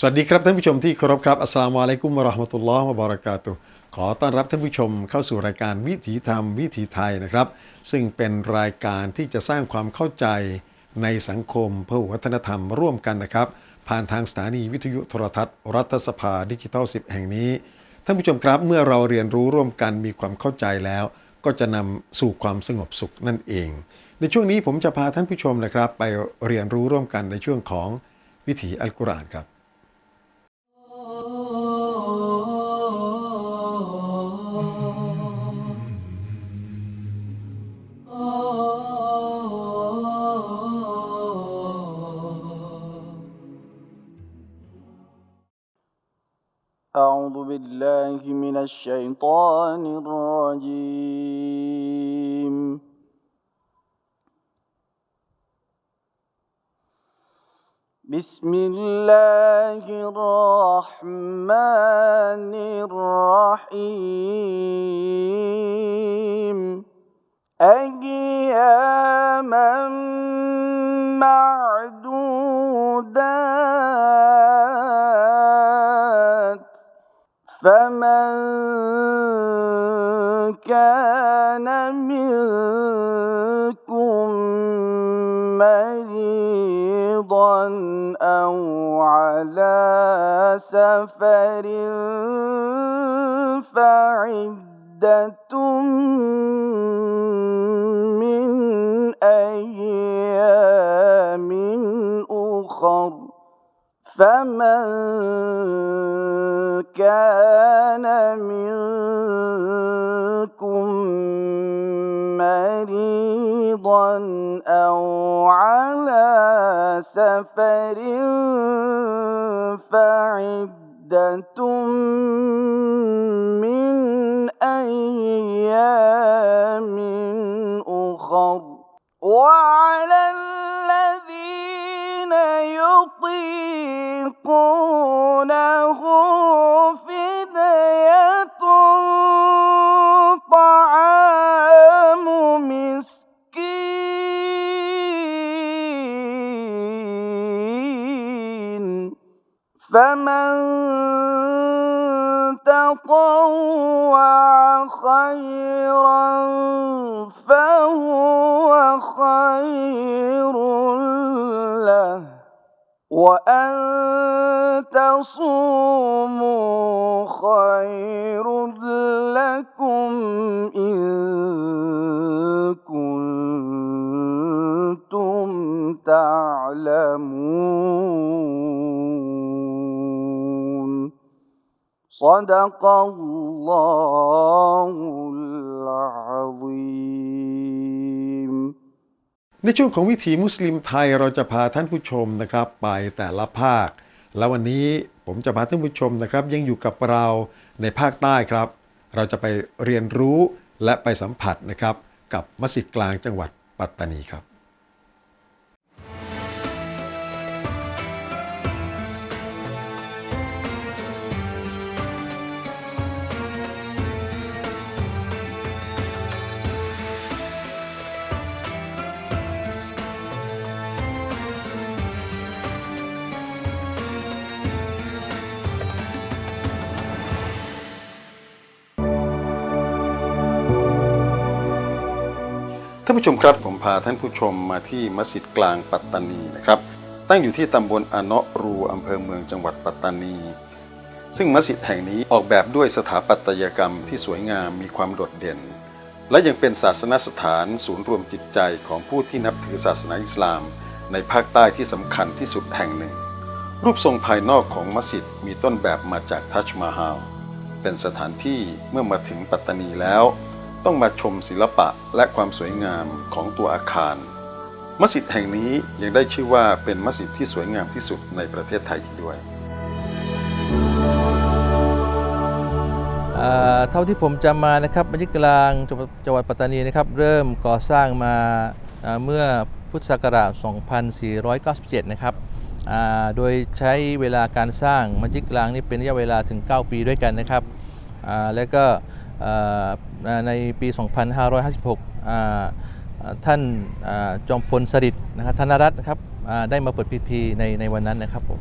สวัสดีครับท่านผู้ชมที่เคารพครับอัสลามุอะลัยกุมวะราะห์มะตุลลอฮ์วะบะเรากาตุขอต้อนรับท่านผู้ชมเข้าสู่รายการวิถีธรรม วิถีไทยนะครับ ซึ่งเป็นรายการที่จะสร้างความเข้าใจในสังคมเพื่อวัฒนธรรมร่วมกันนะครับ ผ่านทางสถานีวิทยุโทรทัศน์ รัฐสภาดิจิทัล 10 แห่งนี้ ท่านผู้ชมครับเมื่อเราเรียนรู้ร่วมกันมีความเข้าใจแล้ว ก็จะนำสู่ความสงบสุขนั่นเอง ในช่วงนี้ผมจะพาท่านผู้ชมนะครับ ไปเรียนรู้ร่วมกันในช่วงของวิถีอัลกุรอานครับ بالله من الشيطان الرجيم. بسم الله الرحمن الرحيم. أياما معدودات فمن كان منكم مريضا أو على سفر فعدة مريضا أو على سفر فعدة من أيام أخر. وعلى تطوع خيرا فهو خير له. وأن تصوموا خير لكم إن كنتم تعلمون. صدق الله العظيم ในช่วงของวิถีมุสลิมไทยเราจะพาท่านผู้ชมนะครับ ไปแต่ละภาค แล้ววันนี้ผมจะพาท่านผู้ชมนะครับ ยังอยู่กับเราในภาคใต้ครับ เราจะไปเรียนรู้และไปสัมผัสนะครับ กับมัสยิดกลางจังหวัดปัตตานีครับ านผู้ชมครับผมพาท่านผู้ชมมาที่มัสยิดกลางปัตตานีนะครับ ตั้งอยู่ที่ตำบลอเนาะรูอำเภอเมืองจังหวัดปัตตานี ซึ่งมัสยิดแห่งนี้ออกแบบด้วยสถาปัตยกรรมที่สวยงามมีความโดดเด่น และยังเป็นศาสนสถานศูนย์รวมจิตใจของผู้ที่นับถือศาสนาอิสลาม ในภาคใต้ที่สำคัญที่สุดแห่งหนึ่ง รูปทรงภายนอกของมัสยิดมีต้นแบบมาจากทัชมาฮาลเป็นสถานที่เมื่อมาถึงปัตตานีแล้ว ต้องมาชมศิลปะและความสวยงามของตัวอาคาร มัสยิดแห่งนี้ยังได้ชื่อว่าเป็นมัสยิดที่สวยงามที่สุดในประเทศไทยอีกด้วยเท่าที่ผมจำมานะครับมัสยิดกลางจังหวัดจังหวัดปัตตานีนะครับเริ่มก่อสร้างมาเมื่อพุทธศักราช 2497 นะครับโดยใช้เวลาการสร้างมัสยิดกลางนี่เป็นระยะเวลาถึง 9 ปีด้วยกันนะครับ แล้วก็ ในปี 2556อ่าอ่าท่านอ่าจอมพลสฤษดิ์นะครับธนรัตน์นะครับอ่าได้มาเปิดพิธีในในวันนั้นนะครับผม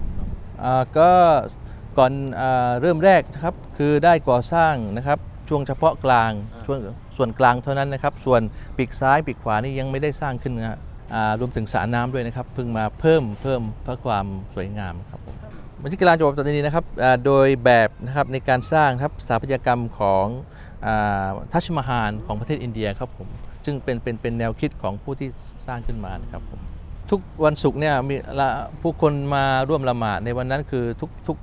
อ่าก็ก่อนอาเริ่มแรกนะครับคือได้ก่อสร้างนะครับช่วงเฉพาะกลางช่วงส่วนกลางเท่านั้นนะครับ ส่วนปีกซ้ายปีกขวานี่ยังไม่ได้สร้างขึ้นนะฮะอ่ารวมถึงสระน้ำด้วยนะครับเพิ่งมาเพิ่มเพิ่มเพื่อความสวยงามครับผมมัสยิดกลางจังหวัดปัตตานีนะครับอ่าโดยแบบนะครับในการสร้างครับสถาปัตยกรรมของ ทัชมาฮาลของประเทศอินเดียครับผมซึ่งเป็นเป็นเป็นแนวคิดของผู้ที่สร้างขึ้นมานะครับผมทุกวันศุกร์เนี่ยมีผู้คนมาร่วมละหมาดในวันนั้นคือทุกทุก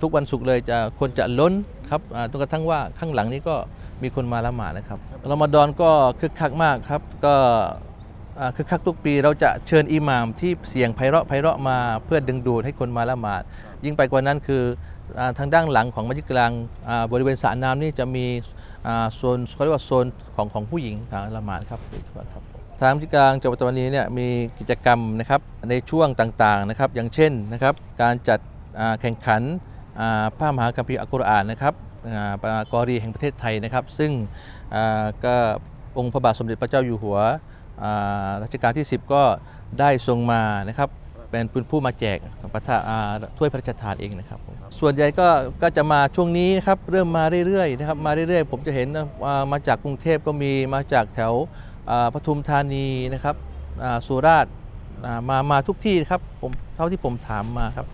ทุกวันศุกร์เลยจะคนจะล้นครับจนกระทั่งว่าข้างหลังนี้ก็มีคนมาละหมาดนะครับรอมฎอนก็คึกคักมากครับ ก็คึกคักทุกปีเราจะเชิญอิหม่ามที่เสียงไพเราะไพเราะมาเพื่อดึงดูดให้คนมาละหมาด ยิ่งไปกว่านั้นคืออทางด้านหลังของมัสยิดกลางบริเวณสระน้ำนี่จะมี โซนเขาเรียกว่าโซนของของผู้หญิงอ่าละหมาดครับครับทางที่กลางจังหวัดปัตตานีเนี่ยมีกิจกรรมนะครับในช่วงต่างๆนะครับ อย่างเช่นนะครับ การจัดแข่งขันอ่ามหาคัมภีร์อัลกุรอานนะครับกอรีแห่งประเทศไทยนะครับ ซึ่งก็องค์พระบาทสมเด็จพระเจ้าอยู่หัวรัชกาลที่ 10 ก็ได้ทรงมานะครับ เป็นปืนผู้มาแจกประทาถ้วยพระราชทานเองนะครับ ส่วนใหญ่ก็ก็จะมาช่วงนี้นะครับเริ่มมาเรื่อยๆนะครับมาเรื่อยๆ ผมจะเห็นอ่ามาจากกรุงเทพก็มีมาจากแถวปทุมธานีนะครับสุราษฎร์มามาทุกที่ครับผมเท่าที่ผมถามมาครับ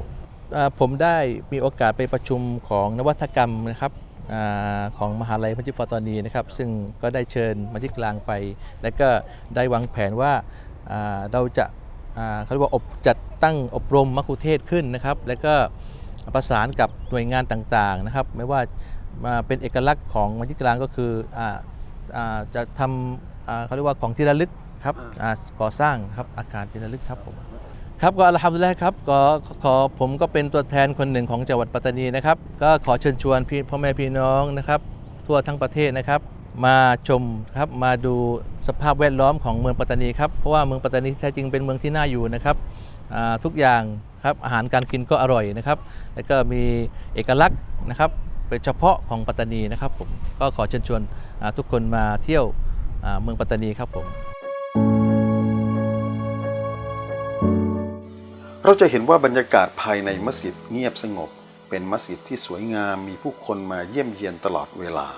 ผมได้มีโอกาสไปประชุมของนวัตกรรมนะครับอของมหาลัยมัจจิดฟาตอนีนะครับ ซึ่งก็ได้เชิญมาที่กลางไป และก็ได้วางแผนว่าเราจะ เขาเรียกว่าอบจัดตั้งอบรมมัคคุเทศก์ขึ้นนะครับ และก็ประสานกับหน่วยงานต่างๆนะครับ ไม่ว่ามาเป็นเอกลักษณ์ของมัจจิดกลางก็คืออาอ่าจะทำอ่าเขาเรียกว่าของที่ระลึกครับอ่าก่อสร้างครับอาคารที่ระลึกครับผมครับก็อัลฮัมดุลิลละห์ครับก็ขอขอผมก็เป็นตัวแทนคนหนึ่งของจังหวัดปัตตานีนะครับ ก็ขอเชิญชวนพี่พ่อแม่พี่น้องนะครับ ทั่วทั้งประเทศนะครับ มาชมครับมาดูสภาพแวดล้อมของเมืองปัตตานีครับเพราะว่าเมืองปัตตานีแท้จริงเป็นเมืองที่น่าอยู่นะครับทุกอย่างครับอาหารการกินก็อร่อยนะครับ แล้วก็มีเอกลักษณ์นะครับเป็นเฉพาะของปัตตานีนะครับผมก็ขอเชิญชวนทุกคนมาเที่ยวเมืองปัตตานีครับผมเราจะเห็นว่าบรรยากาศภายในมัสยิดเงียบสงบ เป็นมัสยิดที่สวยงามมีผู้คนมาเยี่ยมเยียนตลอดเวลา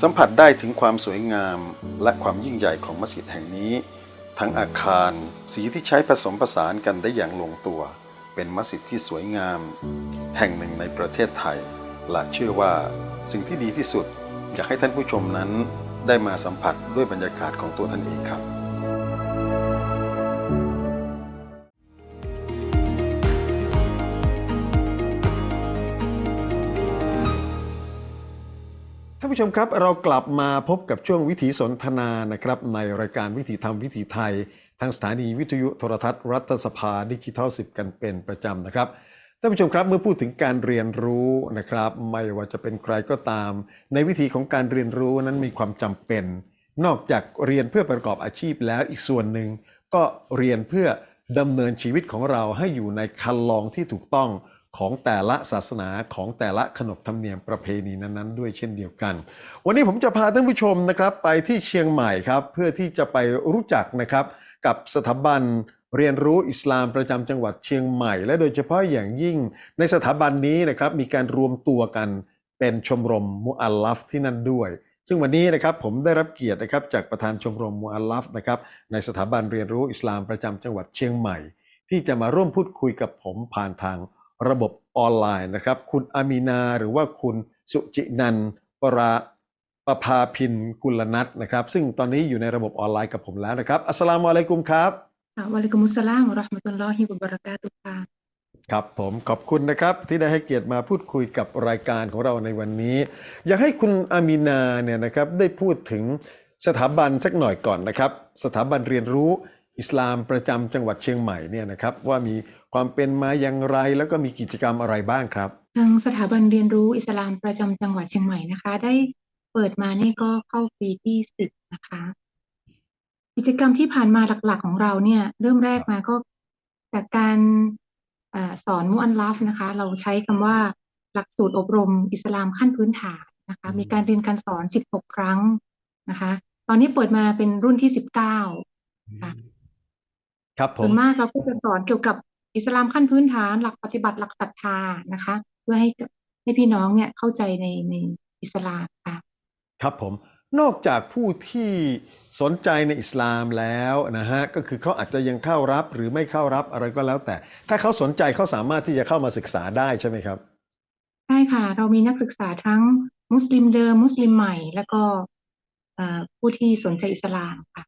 สัมผัสได้ถึงความสวยงามและความยิ่งใหญ่ของมัสยิดแห่งนี้ ทั้งอาคารสีที่ใช้ผสมผสานกันได้อย่างลงตัว เป็นมัสยิดที่สวยงาม แห่งหนึ่งในประเทศไทยและเชื่อว่าสิ่งที่ดีที่สุด อยากให้ท่านผู้ชมนั้นได้มาสัมผัสด้วยบรรยากาศของตัวท่านเองครับ ผู้ชมครับเรากลับมาพบกับช่วงวิถีสนทนานะครับในรายการวิถีธรรมวิถีไทย ทางสถานีวิทยุโทรทัศน์รัฐสภาดิจิทัล 10 กันเป็นประจำนะครับท่านผู้ชมครับเมื่อพูดถึงการเรียนรู้นะครับไม่ว่าจะเป็นใครก็ตาม ในวิธีของการเรียนรู้นั้นมีความจำเป็น นอกจากเรียนเพื่อประกอบอาชีพแล้วอีกส่วนหนึ่งก็เรียนเพื่อดำเนินชีวิตของเราให้อยู่ในคันลองที่ถูกต้อง ของแต่ละศาสนาของแต่ละขนบธรรมเนียมประเพณีนั้นๆ ด้วยเช่นเดียวกัน วันนี้ผมจะพาท่านผู้ชมนะครับไปที่เชียงใหม่ครับเพื่อที่จะไปรู้จักนะครับกับสถาบันเรียนรู้อิสลามประจำจังหวัดเชียงใหม่ และโดยเฉพาะอย่างยิ่งในสถาบันนี้นะครับมีการรวมตัวกันเป็นชมรมมุอัลลัฟที่นั่นด้วย ซึ่งวันนี้นะครับผมได้รับเกียรตินะครับจากประธานชมรมมุอัลลัฟนะครับในสถาบันเรียนรู้อิสลามประจำจังหวัดเชียงใหม่ ที่จะมาร่วมพูดคุยกับผมผ่านทาง ระบบออนไลน์นะครับ คุณอามีนาหรือว่าคุณสุจินันท์ปราประภาพินกุลนัทนะครับ ซึ่งตอนนี้อยู่ในระบบออนไลน์กับผมแล้วนะครับ อัสสลามุอะลัยกุมครับค่ะวะอะลัยกุมุสสลามวะเราะห์มะตุลลอฮิวะบะเราะกาตุฮ์ค่ะครับผมขอบคุณนะครับที่ได้ให้เกียรติมาพูดคุยกับรายการของเราในวันนี้ อยากให้คุณอามีนาเนี่ยนะครับได้พูดถึงสถาบันสักหน่อยก่อนนะครับ สถาบันเรียนรู้อิสลามประจำจังหวัดเชียงใหม่เนี่ยนะครับว่ามี ความเป็นมาอย่างไร แล้วก็มีกิจกรรมอะไรบ้างครับ ทางสถาบันเรียนรู้อิสลามประจำจังหวัดเชียงใหม่นะคะ ได้เปิดมานี่ก็เข้าปีที่สิบนะคะ กิจกรรมที่ผ่านมาหลักๆของเราเนี่ย เริ่มแรกมาก็จากการอาสอนมุอันลัฟนะคะ เราใช้คำว่าหลักสูตรอบรมอิสลามขั้นพื้นฐานนะคะ มีการเรียนการสอน 16 ครั้งนะคะ ตอนนี้เปิดมาเป็นรุ่นที่ 19ค่ะครับผส่วมนมากเราก็จะสอนเกี่ยวกับ อิสลามขั้นพื้นฐานหลักปฏิบัติหลักศรัทธานะคะ เพื่อให้ให้พี่น้องเนี่ยเข้าใจในในอิสลามค่ะครับผมนอกจากผู้ที่สนใจในอิสลามแล้วนะฮะก็คือเขาอาจจะยังเข้ารับหรือไม่เข้ารับอะไรก็แล้วแต่ ถ้าเขาสนใจเขาสามารถที่จะเข้ามาศึกษาได้ใช่ไหมครับใช่ค่ะ เรามีนักศึกษาทั้งมุสลิมเดิมมุสลิมใหม่ แล้วก็เอ่อผู้ที่สนใจอิสลามค่ะ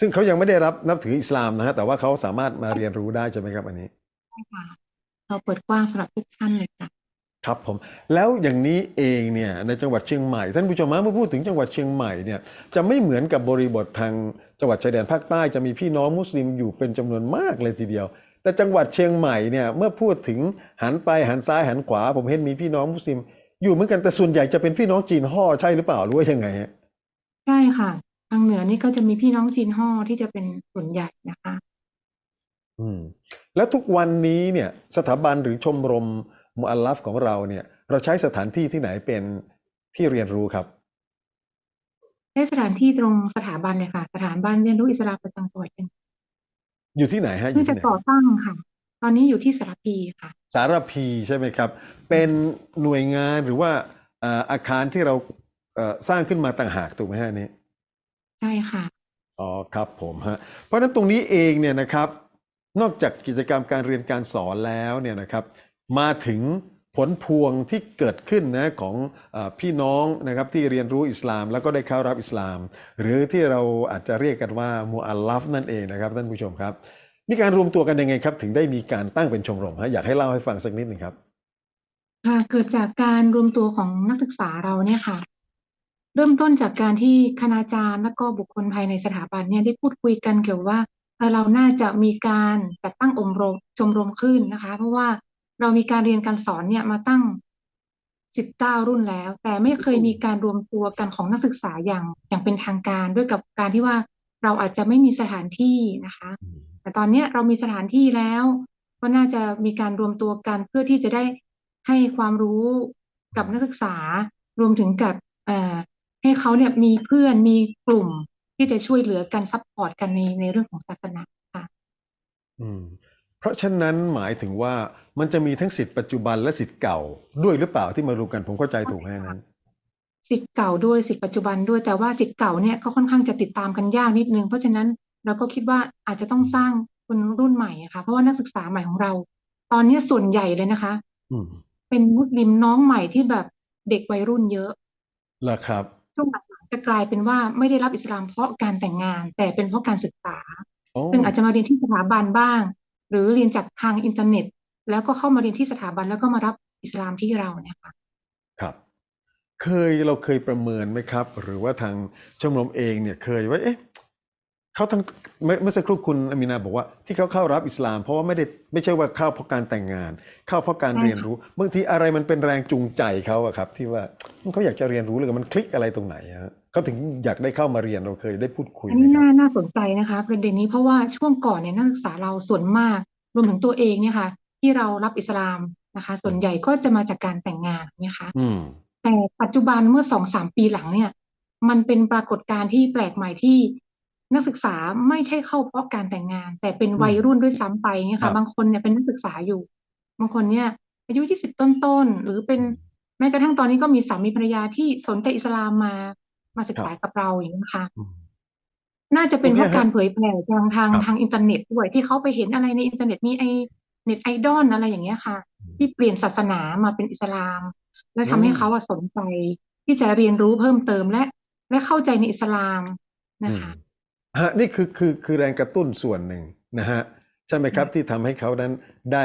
ซึ่งเขายังไม่ได้รับนับถืออิสลามนะฮะแต่ว่าเขาสามารถมาเรียนรู้ได้ใช่ไหมครับอันนี้ใช่ค่ะเราเปิดกว้างสำหรับทุกท่านเลยค่ะครับผมแล้วอย่างนี้เองเนี่ยในจังหวัดเชียงใหม่ท่านผู้ชมฮะเมื่อพูดถึงจังหวัดเชียงใหม่เนี่ยจะไม่เหมือนกับบริบททางจังหวัดชายแดนภาคใต้จะมีพี่น้องมุสลิมอยู่เป็นจำนวนมากเลยทีเดียว แต่จังหวัดเชียงใหม่เนี่ยเมื่อพูดถึงหันไปหันซ้ายหันขวา ผมเห็นมีพี่น้องมุสลิม อยู่เหมือนกันแต่ส่วนใหญ่จะเป็นพี่น้องจีนห่อใช่หรือเปล่าหรือว่ายังไงฮะใช่ค่ะ ทางเหนือนี่ก็จะมีพี่น้องจีนฮ่อที่จะเป็นส่วนใหญ่นะคะ อืม แล้วทุกวันนี้เนี่ยสถาบันหรือชมรมมุอัลลัฟของเราเนี่ย เราใช้สถานที่ที่ไหนเป็นที่เรียนรู้ครับใช้สถานที่ตรงสถาบันเลยค่ะ สถาบันเรียนรู้อิสลามประจำจังหวัดเชียงใหม่อยู่ที่ไหนฮะอเพิ่งยู่จะที่ไหนก่อตั้งค่ะ ตอนนี้อยู่ที่สระพีค่ะ สารพีใช่ไหมครับ เป็นหน่วยงานหรือว่าเอ่ออาคารที่เราเอ่อสร้างขึ้นมาต่างหากถูกไหมฮะอันนี้ ใช่ค่ะ อ๋อครับผมฮะเพราะฉะนั้นตรงนี้เองเนี่ยนะครับนอกจากกิจกรรมการเรียนการสอนแล้วเนี่ยนะครับมาถึงผลพวงที่เกิดขึ้นนะของเออพี่น้องนะครับที่เรียนรู้อิสลามแล้วก็ได้เข้ารับอิสลาม หรือที่เราอาจจะเรียกกันว่ามูอัลลัฟนั่นเองนะครับท่านผู้ชมครับ มีการรวมตัวกันยังไงครับ ถึงได้มีการตั้งเป็นชมรมฮะอยากให้เล่าให้ฟังสักนิดหนึ่งครับ ค่ะเกิดจากการรวมตัวของนักศึกษาเราเนี่ยค่ะ เริ่มต้นจากการที่คณาจารย์และก็บุคคลภายในสถาบันเนี่ยได้พูดคุยกันเกี่ยวว่าเราน่าจะมีการจัดตั้งองค์รมชมรมขึ้นนะคะ เพราะว่าเรามีการเรียนการสอนเนี่ยมาตั้ง19รุ่นแล้ว แต่ไม่เคยมีการรวมตัวกันของนักศึกษาอย่างอย่างเป็นทางการ ด้วยกับการที่ว่าเราอาจจะไม่มีสถานที่นะคะ แต่ตอนนี้เรามีสถานที่แล้ว ก็น่าจะมีการรวมตัวกันเพื่อที่จะได้ให้ความรู้กับนักศึกษารวมถึงกับ ให้เขาเนี่ยมีเพื่อนมีกลุ่มที่จะช่วยเหลือกันซัพพอร์ตกันในในเรื่องของศาสนาค่ะ อืม เพราะฉะนั้นหมายถึงว่ามันจะมีทั้งสิทธิ์ปัจจุบันและสิทธิ์เก่าด้วยหรือเปล่าที่มารวมกันผมเข้าใจถูกไหมนั้นสิทธิ์เก่าด้วยสิทธิ์ปัจจุบันด้วยแต่ว่าสิทธิ์เก่าเนี่ยก็ค่อนข้างจะติดตามกันยากนิดนึง เพราะฉะนั้นเราก็คิดว่าอาจจะต้องสร้างคนรุ่นใหม่อะค่ะ เพราะว่านักศึกษาใหม่ของเรา ตอนนี้ส่วนใหญ่เลยนะคะอืมเป็นมุสลิมน้องใหม่ที่แบบเด็กวัยรุ่นเยอะเหรอครับ ช่วงหลังๆจะกลายเป็นว่าไม่ได้รับอิสลามเพราะการแต่งงาน แต่เป็นเพราะการศึกษาโอ้ซึ่งอาจจะมาเรียนที่สถาบันบ้าง หรือเรียนจากทางอินเทอร์เน็ต แล้วก็เข้ามาเรียนที่สถาบันแล้วก็มารับอิสลามที่เราเนี่ยค่ะครับ เคยเราเคยประเมินไหมครับ หรือว่าทางชมรมเองเนี่ยเคยว่าเอ๊ะ เขาทั้งเมื่อเมื่อสักครู่คุณอามินาบอกว่าที่เขาเข้ารับอิสลาม เพราะว่าไม่ได้ไม่ใช่ว่าเข้าเพราะการแต่งงาน เข้าเพราะการใช่ค่ะเรียนรู้บางทีอะไรมันเป็นแรงจูงใจเขาอะครับ ที่ว่าเขาอยากจะเรียนรู้หรือมันคลิกอะไรตรงไหนฮะเขาถึงอยากได้เข้ามาเรียนเราเคยได้พูดคุยอันไหมนี้ครัน่าบน่าสนใจนะคะประเด็นนี้เพราะว่าช่วงก่อนเนี่ยนักศึกษาเราส่วนมาก รวมถึงตัวเองเนี่ยค่ะ ที่เรารับอิสลามนะคะ ส่วนใหญ่ก็จะมาจากการแต่งงานนะคะอืมแต่ปัจจุบันเมื่อสองสามปีหลังเนี่ย มันเป็นปรากฏการณ์ที่แปลกใหม่ที่ นักศึกษาไม่ใช่เข้าเพราะการแต่งงาน แต่เป็นวัยรุ่นด้วยซ้ำไปเนี่ยครัค่ะบบางคนเนี่ยเป็นนักศึกษาอยู่ บางคนเนี่ยอายุยี่สิบต้นๆหรือเป็นแม้กระทั่งตอนนี้ก็มีสามีภรรยาที่สนใจอิสลามมามาศึกษากับเราอย่างนี้ยค่ะอืมน่าจะเป็นเพราะตรงเนี้ยการเผยแพร่ทางทางครับทางอินเทอร์เน็ตด้วยที่เขาไปเห็นอะไรในอินเทอร์เน็ตมีไอเน็ตไอดอลอะไรอย่างเงี้ยค่ะ ที่เปลี่ยนศาสนามาเป็นอิสลาม และทำให้เขาอะสนใจที่จะเรียนรู้เพิ่มเติมและ และเข้าใจในอิสลามนะคะอืม ฮะนี่คือคือคือแรงกระตุ้นส่วนหนึ่งนะฮะใช่ไหมครับที่ทำให้เขานั้นได้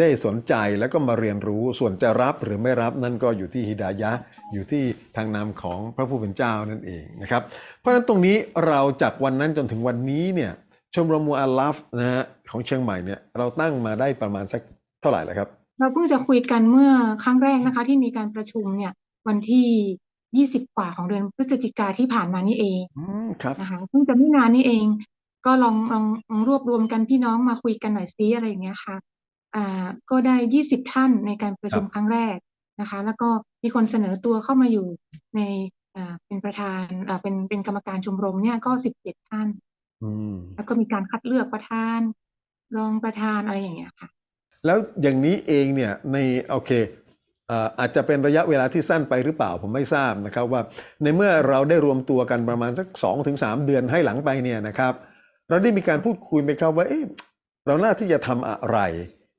ได้สนใจแล้วก็มาเรียนรู้ส่วนจะรับหรือไม่รับนั่นก็อยู่ที่ฮิดายะห์อยู่ที่ทางนามของพระผู้เป็นเจ้านั่นเองนะครับ เพราะฉะนั้นตรงนี้เราจากวันนั้นจนถึงวันนี้เนี่ยชมรมมูอัลลัฟนะฮะของเชียงใหม่เนี่ยเราตั้งมาได้ประมาณสักเท่าไหร่แล้วครับ เราเพิ่งจะคุยกันเมื่อครั้งแรกนะคะ ที่มีการประชุมเนี่ยวันที่ ยี่สิบกว่าของเดือนพฤศจิกาที่ผ่านมานี่เองอืมครับ นะคะเพิ่งจะไม่นานนี้เอง ก็ลองลองลองรวบรวมกันพี่น้องมาคุยกันหน่อยซิอะไรอย่างเงี้ยค่ะอ่าก็ได้ยี่สิบท่านในการประชุมครับครั้งแรกนะคะ แล้วก็มีคนเสนอตัวเข้ามาอยู่ในอ่าเป็นประธานอ่าเป็นเป็นกรรมการชมรมเนี่ยก็สิบเจ็ดท่าน อืม แล้วก็มีการคัดเลือกประธาน รองประธานอะไรอย่างเงี้ยค่ะ แล้วอย่างนี้เองเนี่ยในโอเคเอ่ออาจจะเป็นระยะเวลาที่สั้นไปหรือเปล่าผมไม่ทราบนะครับว่า ในเมื่อเราได้รวมตัวกันประมาณสัก2อถึงสเดือนให้หลังไปเนี่ยนะครับ เราได้มีการพูดคุยไหมครับว่าเอ๊ะเราหน้าที่จะทำอะไร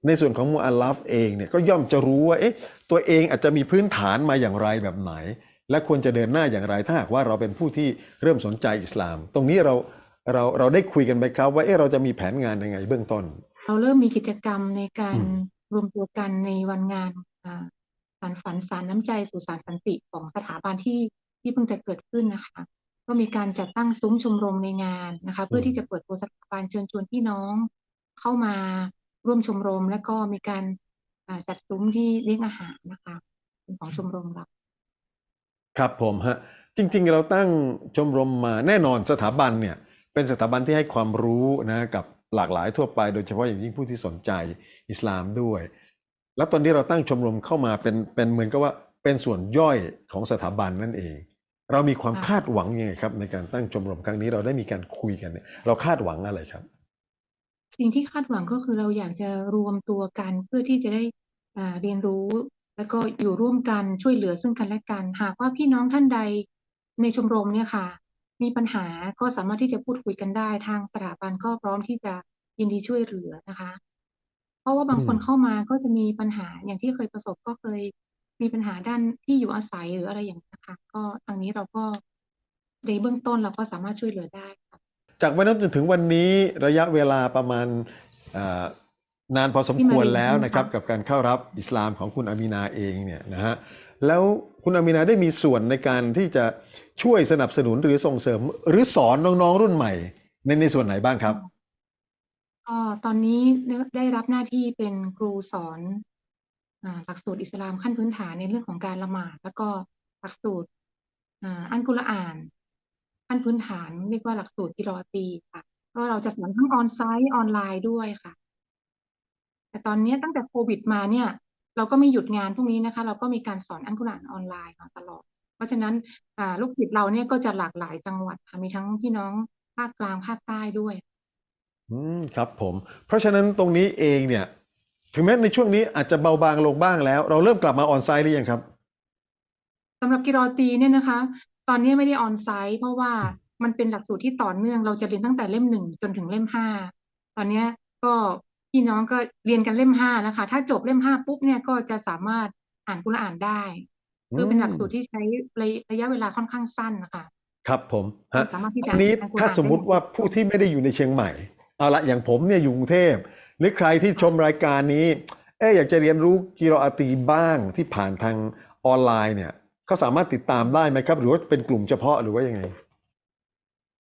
ในส่วนของมูอัลลัฟเองเนี่ยก็ย่อมจะรู้ว่าเอ๊ะตัวเองอาจจะมีพื้นฐานมาอย่างไรแบบไหน และควรจะเดินหน้าอย่างไรถ้าหากว่าเราเป็นผู้ที่เริ่มสนใจอิสลาม ตรงนี้เราเราเราได้คุยกันไหมครับว่าเอ๊ะเราจะมีแผนงานยังไงเบื้องต้น เราเริ่มมีกิจกรรมในการอืมรวมตัวกันในวันงานอ่า สารฝันสารน้ำใจสู่สารสันติของสถาบันที่ที่เพิ่งจะเกิดขึ้นนะคะ ก็มีการจัดตั้งซุ้มชมรมในงานนะคะ เพื่อที่จะเปิดตัวสถาบันเชิญชวนพี่น้อง เข้ามาร่วมชมรม และก็มีการอ่าจัดซุ้มที่เลี้ยงอาหารนะคะเป็นของชมรมเราครับผมฮะจริง ๆ เราตั้งชมรมมาแน่นอนสถาบันเนี่ยเป็นสถาบันที่ให้ความรู้นะกับหลากหลายทั่วไป โดยเฉพาะอย่างยิ่งผู้ที่สนใจอิสลามด้วย แล้วตอนนี้เราตั้งชมรมเข้ามาเป็นเป็นเหมือนกับว่าเป็นส่วนย่อยของสถาบันนั่นเอง เรามีความค่ะคาดหวังยังไงครับ ในการตั้งชมรมครั้งนี้เราได้มีการคุยกันเนี่ยเราคาดหวังอะไรครับ สิ่งที่คาดหวังก็คือเราอยากจะรวมตัวกันเพื่อที่จะได้อ่าเรียนรู้ แล้วก็อยู่ร่วมกันช่วยเหลือซึ่งกันและกัน หากว่าพี่น้องท่านใดในชมรมเนี่ยค่ะ มีปัญหาก็สามารถที่จะพูดคุยกันได้ทางสถาบันก็พร้อมที่จะยินดีช่วยเหลือนะคะเพ ราะว่าบางคนอืมเข้ามาก็จะมีปัญหาอย่างที่เคยประสบ ก็เคยมีปัญหาด้านที่อยู่อาศัย หรืออะไรอย่างนี้ยค่ะ ก็ทางนี้เราก็ ในเบื้องต้นเราก็สามารถช่วยเหลือได้ค่ะ จากวันนั้นจนถึงวันนี้ระยะเวลาประมาณเอ่อนานพอสมควรแล้วนะครับ กับการเข้ารับอิสลามของคุณอามีนาเองเนี่ยนะฮะ แล้วคุณอามีนาได้มีส่วนในการที่จะช่วยสนับสนุน หรือส่งเสริม หรือสอนน้อง ๆ รุ่นใหม่ใน ในส่วนไหนบ้างครับ ก็ตอนนี้ได้รับหน้าที่เป็นครูสอนหลักสูตรอิสลามขั้นพื้นฐานในเรื่องของการละหมาด แล้วก็หลักสูตรอ่าอันกุรอานขั้นพื้นฐานเรียกว่าหลักสูตรกิรอตีค่ะ ก็เราจะสอนทั้งออนไซต์ออนไลน์ด้วยค่ะ แต่ตอนนี้ตั้งแต่โควิดมาเนี่ย เราก็ไม่หยุดงานพวกนี้นะคะ เราก็มีการสอนอันกุรอานออนไลน์มาตลอด เพราะฉะนั้นลูกศิษย์เราเนี่ยก็จะหลากหลายจังหวัดค่ะมีทั้งพี่น้องภาคกลางภาคใต้ด้วย อืมครับผม เพราะฉะนั้นตรงนี้เองเนี่ย ถึงแม้ในช่วงนี้อาจจะเบาบางลงบ้างแล้ว เราเริ่มกลับมาออนไซต์หรือยังครับสำหรับกิรอตีเนี่ยนะคะ ตอนนี้ไม่ได้ออนไซต์เพราะว่ามันเป็นหลักสูตรที่ต่อเนื่องเราจะเรียนตั้งแต่เล่มหนึ่งจนถึงเล่มห้าตอนเนี้ยก็พี่น้องก็เรียนกันเล่มห้าแล้วค่ะถ้าจบเล่มห้าปุ๊บเนี่ยก็จะสามารถอ่านกุรอานได้ คือเป็นหลักสูตรที่ใช้ระยะระยะเวลาค่อนข้างสั้นนะคะ ครับผมฮะสามารถที่จะอันนี้อ่านกุรอานถ้าสมมุติว่าผู้ที่ไม่ได้อยู่ในเชียงใหม่ เอาละอย่างผมเนี่ยอยู่กรุงเทพหรือใครที่ชมรายการนี้ เอ๊ะอยากจะเรียนรู้กีรออาตีบ้างที่ผ่านทางออนไลน์เนี่ยเขาสามารถติดตามได้ไหมครับ หรือว่าเป็นกลุ่มเฉพาะหรือว่ายังไง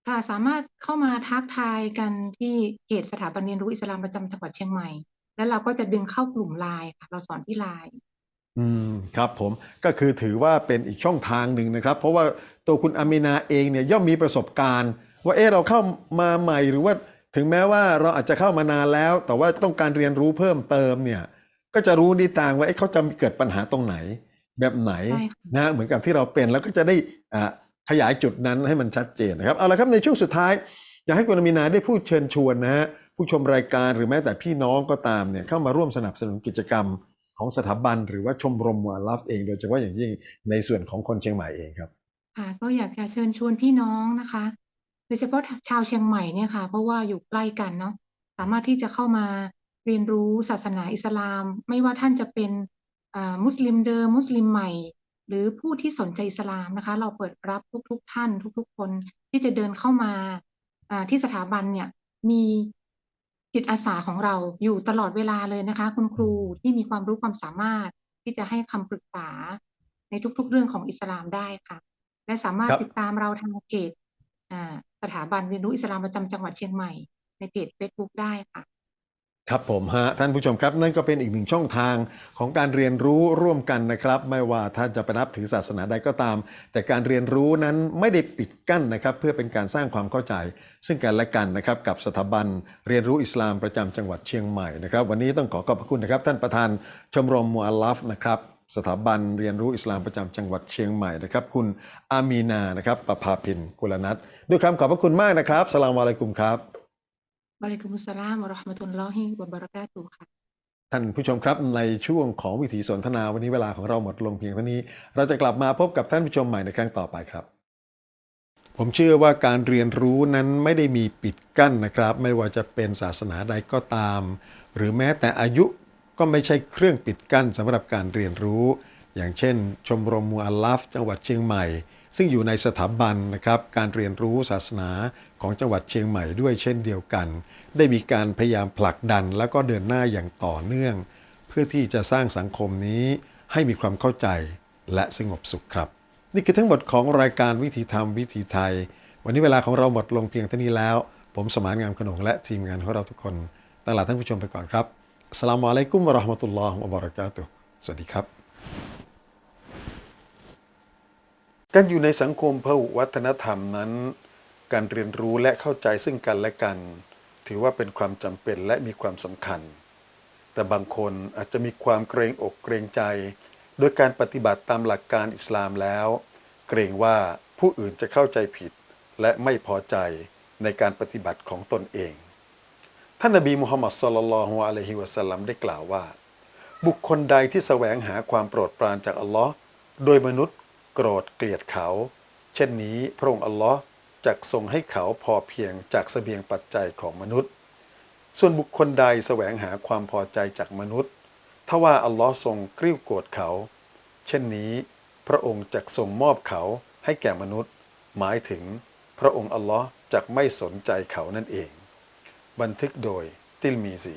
ค่ะสามารถเข้ามาทักทายกันที่เพจสถาบันเรียนรู้อิสลามประจำจังหวัดเชียงใหม่ แล้วเราก็จะดึงเข้ากลุ่มไลน์ค่ะเราสอนที่ไลน์อืมครับผมก็คือถือว่าเป็นอีกช่องทางหนึ่งนะครับ เพราะว่าตัวคุณอามินาเองเนี่ยย่อมมีประสบการณ์ ว่าเออเราเข้ามาใหม่หรือว่า ถึงแม้ว่าเราอาจจะเข้ามานานแล้ว แต่ว่าต้องการเรียนรู้เพิ่มเติมเนี่ย ก็จะรู้นิทางว่าเอ๊ะเขาจะเกิดปัญหาตรงไหน แบบไหนใช่ค่ะนะเหมือนกับที่เราเป็นแล้วก็จะได้อ่าขยายจุดนั้นให้มันชัดเจนนะครับเอาละครับในช่วงสุดท้ายอยากให้คุณอามินาได้พูดเชิญชวนนะฮะผู้ชมรายการหรือแม้แต่พี่น้องก็ตามเนี่ยเข้ามาร่วมสนับสนุนกิจกรรมของสถาบัน หรือว่าชมรมวาลัฟเองโดยเฉพาะอย่างยิ่งในส่วนของคนเชียงใหม่เองครับค่ะก็อยากจะเชิญชวนพี่น้องนะคะ โดยเฉพาะชาวเชียงใหม่เนี่ยค่ะ เพราะว่าอยู่ใกล้กันเนาะสามารถที่จะเข้ามาเรียนรู้ศาสนาอิสลาม ไม่ว่าท่านจะเป็นอ่ามุสลิมเดิมมุสลิมใหม่ หรือผู้ที่สนใจอิสลามนะคะ เราเปิดรับทุกๆท่านทุก ๆ คนที่จะเดินเข้ามาอ่าที่สถาบันเนี่ยมีจิตอาสาของเราอยู่ตลอดเวลาเลยนะคะ คุณครูที่มีความรู้ความสามารถที่จะให้คำปรึกษาในทุกๆ เรื่องของอิสลามได้ค่ะ และสามารถครับติดตามเราทางเพจอ่า สถาบันเรียนรู้อิสลามประจำจังหวัดเชียงใหม่ ในเพจ Facebook ได้ค่ะ ครับผมฮะท่านผู้ชมครับ นั่นก็เป็นอีกหนึ่งช่องทางของการเรียนรู้ร่วมกันนะครับ ไม่ว่าท่านจะไปนับถือศาสนาใดก็ตาม แต่การเรียนรู้นั้นไม่ได้ปิดกั้นนะครับ เพื่อเป็นการสร้างความเข้าใจ ซึ่งกันและกันนะครับกับสถาบันเรียนรู้อิสลามประจำจังหวัดเชียงใหม่นะครับ วันนี้ต้องขอขอบพระคุณนะครับ ท่านประธานชมรมมูอัลลัฟนะครับ สถาบันเรียนรู้อิสลามประจำจังหวัดเชียงใหม่นะครับ คุณอามีนานะครับประภาพินกุลนัทด้วยคำขอบพระคุณมากนะครับสลามอะลัยกุมครับวะอะลัยกุมุสสลามวะเราะห์มะตุลลอฮิวะบะเราะกาตุฮ์ค่ะท่านผู้ชมครับในช่วงของวิถีสนทนาวันนี้เวลาของเราหมดลงเพียงเท่านี้ เราจะกลับมาพบกับท่านผู้ชมใหม่ในครั้งต่อไปครับ ผมเชื่อว่าการเรียนรู้นั้นไม่ได้มีปิดกั้นนะครับ ไม่ว่าจะเป็นศาสนาใดก็ตาม หรือแม้แต่อายุ ก็ไม่ใช่เครื่องปิดกั้นสำหรับการเรียนรู้ อย่างเช่น ชมรมมูอัลลัฟจังหวัดเชียงใหม่ ซึ่งอยู่ในสถาบันนะครับการเรียนรู้ศาสนาของจังหวัดเชียงใหม่ด้วยเช่นเดียวกัน ได้มีการพยายามผลักดันแล้วก็เดินหน้าอย่างต่อเนื่อง เพื่อที่จะสร้างสังคมนี้ให้มีความเข้าใจและสงบสุขครับ นี่คือทั้งหมดของรายการวิถีธรรมวิถีไทย วันนี้เวลาของเราหมดลงเพียงเท่านี้แล้ว ผมสมานงามขนงและทีมงานของเราทุกคนตลาท่านผู้ชมไปก่อนครับ สลามอะลัยกุมวะราะห์มะตุลลอฮ์วะบะเราะกาตุสวัสดีครับ การอยู่ในสังคมพหุวัฒนธรรมนั้น การเรียนรู้และเข้าใจซึ่งกันและกัน ถือว่าเป็นความจำเป็นและมีความสำคัญ แต่บางคนอาจจะมีความเกรงอกเกรงใจ โดยการปฏิบัติตามหลักการอิสลามแล้ว เกรงว่าผู้อื่นจะเข้าใจผิด และไม่พอใจในการปฏิบัติของตนเอง ท่านนบีมุฮัมมัดสุลลัลฮุอะลัยฮิวะสัลลัมได้กล่าวว่า บุคคลใดที่แสวงหาความโปรดปรานจากอัลลอฮ์โดยมนุษย์โกรธเกลียดเขา เช่นนี้พระองค์อัลลอฮ์จักทรงให้เขาพอเพียงจากเสบียงปัจจัยของมนุษย์ ส่วนบุคคลใดแสวงหาความพอใจจากมนุษย์ถ้าว่าอัลลอฮ์ทรงกริ้วโกรธเขา เช่นนี้ พระองค์จักทรงมอบเขาให้แก่มนุษย์ หมายถึง พระองค์อัลลอฮ์จักไม่สนใจเขานั่นเอง บันทึกโดยติลมีซี